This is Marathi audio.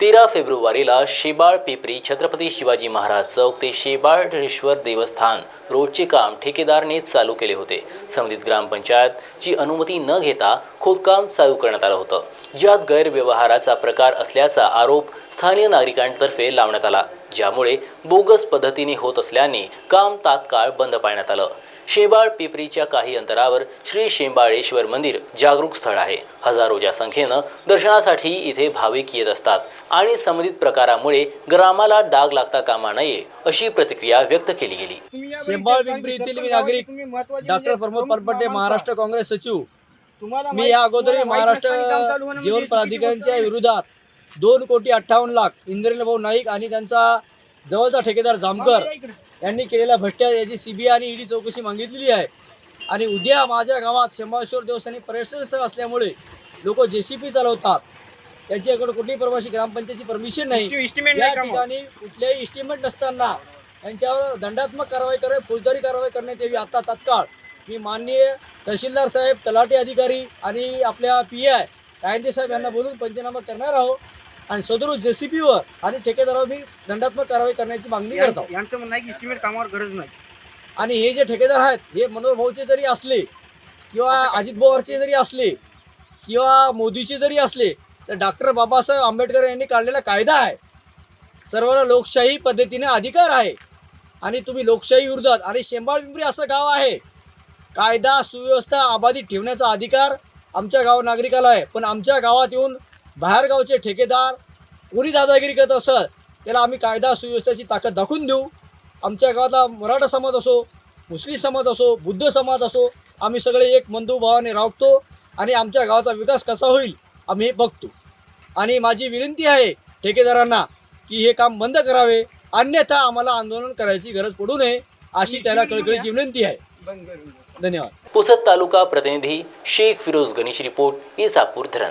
तेरा फेब्रुवारीला शेबाळ पिपरी छत्रपती शिवाजी महाराज चौक ते शेबाळेश्वर देवस्थान रोडचे काम ठेकेदारने चालू केले होते. संबंधित ग्रामपंचायतची अनुमती न घेता खोदकाम चालू करण्यात आलं होतं. ज्यात गैरव्यवहाराचा प्रकार असल्याचा आरोप स्थानीय नागरिकांतर्फे लावण्यात आला ज्यामुळे बोगस पद्धतीने होत असल्याने काम तात्काळ बंद पाळण्यात आलं. शेबाळ पिपरीच्या काही अंतरावर श्री शेंबाळेश्वर मंदिर जागरूक स्थळ आहे. हजारोच्या संख्येनं दर्शनासाठी इथे भाविक येत असतात आणि संबंधित प्रकारामुळे ग्रामाला डाग लागता कामा नये अशी प्रतिक्रिया व्यक्त केली गेली. शेंबाळ पिंपरी येथील मी नागरिक डॉक्टर प्रमोद परपटे महाराष्ट्र काँग्रेस सचिव. मी या अगोदर महाराष्ट्र जीवन प्राधिकरणच्या विरोधात दोन कोटी अठ्ठावन्न लाख इंद्रेंद्र भाऊ नाईक आणि त्यांचा जवळचा ठेकेदार जामकर यांनी केलेल्या भ्रष्ट्या याची सीबीआय आणि ईडी चौकशी मागितलेली आहे. आणि उद्या माझ्या गावात शेंबाळेश्वर देवस्थानी पर्यटन स्थळ असल्यामुळे लोक जे सी पी चालवतात त्यांच्याकडे कुठलीही प्रवासी ग्रामपंचायतची परमिशन नाही. या ठिकाणी कुठल्याही इस्टिमेट नसताना यांच्यावर दंडात्मक कारवाई करे फौजदारी कारवाई करण्यात यावी. आता तात्काळ मी माननीय तहसीलदार साहेब तलाठी अधिकारी आणि आपल्या पी आय कायदे साहेब यांना बोलून पंचनामा करणार आहोत. आणि सदरू जे सी पीवर आणि ठेकेदारावर मी दंडात्मक कारवाई करण्याची मागणी करत. यांचं म्हणणं आहे की इस्टिमेट कामावर गरज नाही. आणि हे जे ठेकेदार आहेत हे मनोहर भाऊचे जरी असले किंवा अजित पवारचे जरी असले किंवा मोदीचे जरी असले तर डॉक्टर बाबासाहेब आंबेडकर यांनी काढलेला कायदा आहे. सर्वांना लोकशाही पद्धतीने अधिकार आहे. आणि तुम्ही लोकशाही विरोधात आणि शेंबाळ पिंपरी असं गाव आहे. कायदा सुव्यवस्था आबाधित ठेवण्याचा अधिकार आमच्या गाव नागरिकाला आहे. पण आमच्या गावात येऊन बाहेरगावचे ठेकेदार कोणी दादागिरी करत असत त्याला आम्ही कायदा सुव्यवस्थेची ताकद दाखवून देऊ. आमच्या गावातला मराठा समाज असो मुस्लिम समाज असो बुद्ध समाज असो आम्ही सगळे एक बंधुभावाने राखतो आणि आमच्या गावाचा विकास कसा होईल आम्ही हे बघतो. आणि माझी विनंती आहे ठेकेदारांना की हे काम बंद करावे अन्यथा आम्हाला आंदोलन करायची गरज पडू नये अशी त्याला कळकळीची विनंती आहे. धन्यवाद. पुसद तालुका प्रतिनिधी शेख फिरोज गणेश रिपोर्ट इसापूर धरण.